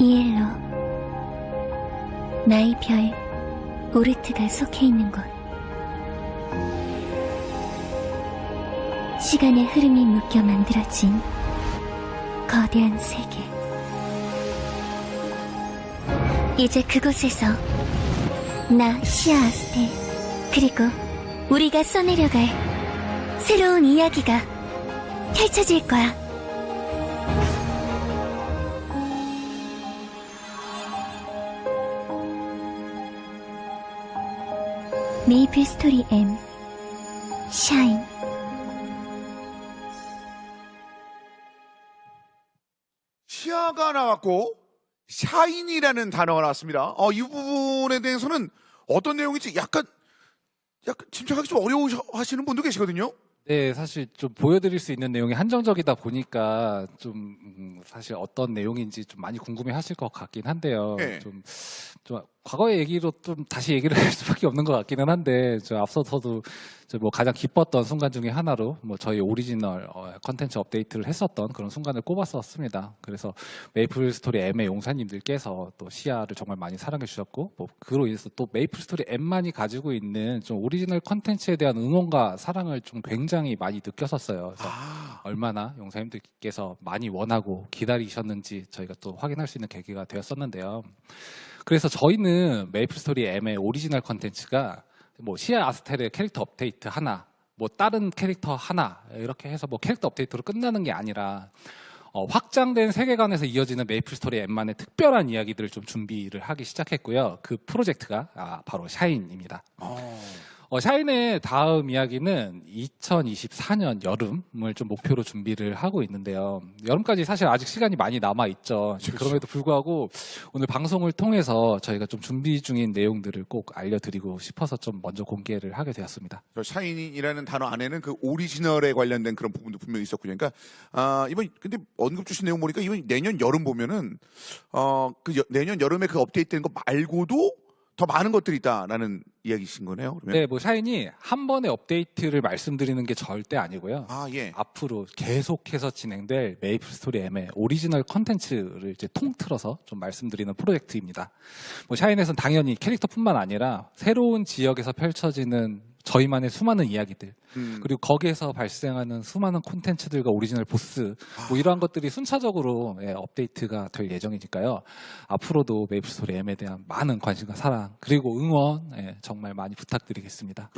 이엘로 나의 별 오르트가 속해 있는 곳. 시간의 흐름이 묶여 만들어진 거대한 세계. 이제 그곳에서 나 시아 아스텔 그리고 우리가 써내려갈 새로운 이야기가 펼쳐질 거야 메이플 스토리 M 샤인 시야가 나왔고 샤인이라는 단어가 나왔습니다. 어, 이 부분에 대해서는 어떤 내용인지 약간 약간 짐작하기 좀 어려워하시는 분도 계시거든요. 네, 사실 좀 보여드릴 수 있는 내용이 한정적이다 보니까 좀 음, 사실 어떤 내용인지 좀 많이 궁금해 하실 것 같긴 한데요. 네. 좀, 좀 과거의 얘기로 좀 다시 얘기를 할 수밖에 없는 것 같기는 한데 저 앞서서도 저뭐 가장 기뻤던 순간 중에 하나로 뭐 저희 오리지널 어, 컨텐츠 업데이트를 했었던 그런 순간을 꼽았었습니다. 그래서 메이플 스토리 M의 용사님들께서 또 시야를 정말 많이 사랑해 주셨고 뭐 그로 인해서 또 메이플 스토리 M만이 가지고 있는 좀 오리지널 컨텐츠에 대한 응원과 사랑을 좀 굉장히 많이 느꼈었어요. 그래서 아, 얼마나 용사님들께서 많이 원하고 기다리셨는지 저희가 또 확인할 수 있는 계기가 되었었는데요. 그래서 저희는 메이플 스토리 M의 오리지널 컨텐츠가 뭐 시아 아스텔의 캐릭터 업데이트 하나, 뭐 다른 캐릭터 하나 이렇게 해서 뭐 캐릭터 업데이트로 끝나는 게 아니라 어, 확장된 세계관에서 이어지는 메이플 스토리 M만의 특별한 이야기들을 좀 준비를 하기 시작했고요. 그 프로젝트가 아, 바로 샤인입니다. 어. 어, 샤인의 다음 이야기는 2024년 여름을 좀 목표로 준비를 하고 있는데요. 여름까지 사실 아직 시간이 많이 남아 있죠. 그렇죠. 그럼에도 불구하고 오늘 방송을 통해서 저희가 좀 준비 중인 내용들을 꼭 알려드리고 싶어서 좀 먼저 공개를 하게 되었습니다. 저 샤인이라는 단어 안에는 그 오리지널에 관련된 그런 부분도 분명히 있었군요. 그러니까 아, 이번 근데 언급 주신 내용 보니까 이번 내년 여름 보면은 어그 내년 여름에 그 업데이트된 거 말고도 더 많은 것들이 있다라는 이야기신 거네요. 그러면 네, 뭐 샤인이 한 번의 업데이트를 말씀드리는 게 절대 아니고요. 아 예. 앞으로 계속해서 진행될 메이플 스토리 M의 오리지널 컨텐츠를 이제 통틀어서 좀 말씀드리는 프로젝트입니다. 뭐 샤인에서는 당연히 캐릭터뿐만 아니라 새로운 지역에서 펼쳐지는 저희만의 수많은 이야기들 음. 그리고 거기에서 발생하는 수많은 콘텐츠들과 오리지널 보스 뭐 이러한 것들이 순차적으로 예, 업데이트가 될 예정이니까요. 앞으로도 메이플 스토리 M에 대한 많은 관심과 사랑 그리고 응원 예, 정말 많이 부탁드리겠습니다.